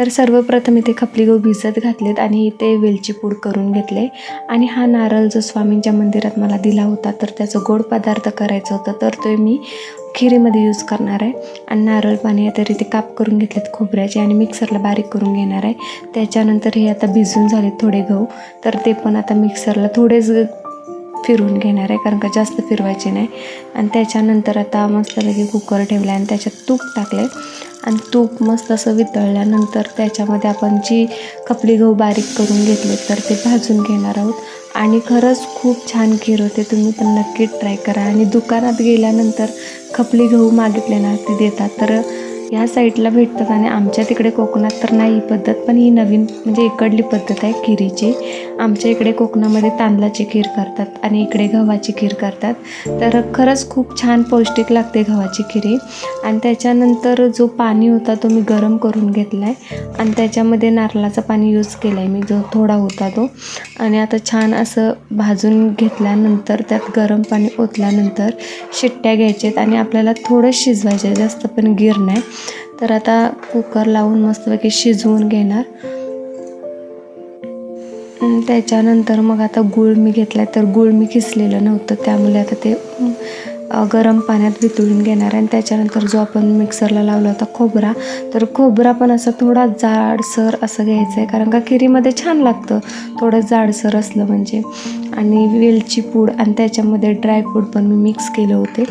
तर सर्वप्रथम इथे खपली गहू भिजत घातलेत आणि इथे वेलची पूड करून घेतले. आणि हा नारळ जो स्वामींच्या मंदिरात मला दिला होता तर त्याचं गोड पदार्थ करायचं होतं तर तो मी खिरीमध्ये यूज करणार आहे. आणि नारळ पाणी आहे तर इथे काप करून घेतलेत खोबऱ्याचे आणि मिक्सरला बारीक करून घेणार आहे. त्याच्यानंतर हे आता भिजून झालेत थोडे गहू तर ते पण आता मिक्सरला थोडेच फिरवून घेणार आहे कारण का जास्त फिरवायचे नाही. आणि त्याच्यानंतर आता मस्तपैकी कुकर ठेवला आणि त्याच्यात तूप टाकले आणि तूप मस्त असं वितळल्यानंतर त्याच्यामध्ये आपण जी खपली गहू बारीक करून घेतले तर ते भाजून घेणार आहोत. आणि खरंच खूप छान खीर होते तुम्ही पण नक्की ट्राय करा. आणि दुकानात गेल्यानंतर खपली गहू मागितले ना ते देतात. तर ह्या साईडला भेटतात आणि आमच्या तिकडे कोकणात तर नाही ही पद्धत पण ही नवीन म्हणजे इकडली पद्धत आहे खिरीची. आमच्या इकडे कोकणामध्ये तांदळाची खीर करतात आणि इकडे गव्हाची खीर करतात. तर खरंच खूप छान पौष्टिक लागते गव्हाची खिरी. आणि त्याच्यानंतर जो पाणी होता तो मी गरम करून घेतला आहे आणि त्याच्यामध्ये नारळाचं पाणी यूज केलं आहे मी जो थोडा होता तो. आणि आता छान असं भाजून घेतल्यानंतर त्यात गरम पाणी ओतल्यानंतर शिट्ट्या घ्यायच्यात आणि आपल्याला थोडं शिजवायचे जास्त पण गिर नाही. तर आता कुकर लावून मस्तपैकी शिजवून घेणार. त्याच्यानंतर मग आता गूळ मी घेतला तर गूळ मी किसलेलं नव्हतं त्यामुळे आता ते गरम पाण्यात वितळून घेणार आणि त्याच्यानंतर जो आपण मिक्सरला लावला होता खोबरा तर खोबरा पण असा थोडा जाडसर असं घ्यायचं आहे. कारण का खिरीमध्ये छान लागतं. थोडं जाडसर असलं म्हणजे. आणि वेलची पूड आणि त्याच्यामध्ये ड्रायफ्रूट पण मी मिक्स केले होते.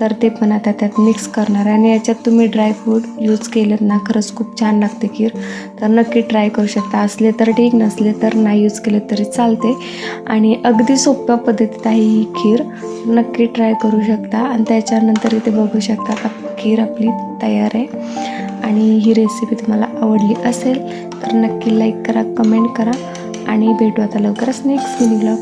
तर ते पण आता त्यात मिक्स करणार आहे. आणि याच्यात तुम्ही ड्रायफ्रूट यूज केलं ना खरंच खूप छान लागते खीर. तर नक्की ट्राय करू शकता. असले तर ठीक नसले तर नाही यूज केले तरी चालते. आणि अगदी सोप्या पद्धतीत आहे ही खीर. नक्की ट्राय करू शकता. आणि त्याच्यानंतर इथे बघू शकता का खीर आपली तयार आहे. आणि ही रेसिपी तुम्हाला आवडली असेल तर नक्की लाईक करा कमेंट करा. आणि भेटू आता लवकरच नेक्स्ट व्हिडिओला